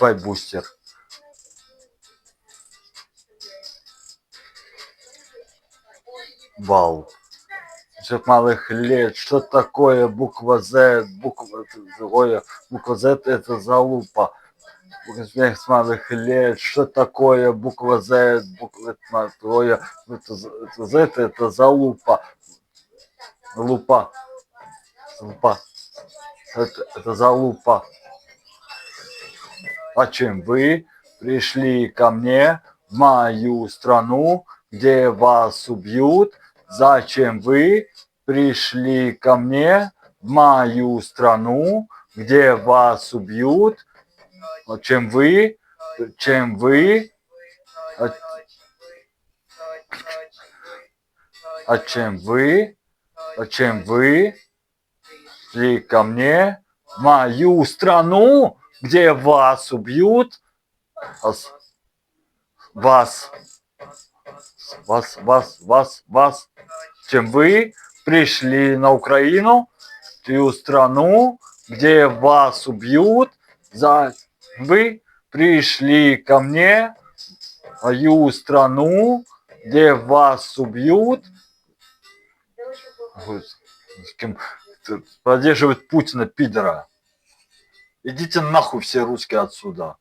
Вайбустер. Вау. С малых лет, что такое буква Z, буква другое, буква Z это залупа. Смех с малых лет, что такое буква Z, буква другое, это, это Z это залупа. Лупа. Лупа. Это, это залупа. А чем вы пришли ко мне в мою страну, где вас убьют? Зачем вы пришли ко мне в мою страну, где вас убьют? А Чем вы, чем вы, а, чем вы, а чем вы пришли ко мне в мою страну, где вас убьют? А с- Вас, вас, вас, вас, вас, чем вы пришли на Украину, ту страну, где вас убьют, за вы пришли ко мне, мою страну, где вас убьют, поддерживает Путина, пидора. Идите нахуй все русские отсюда.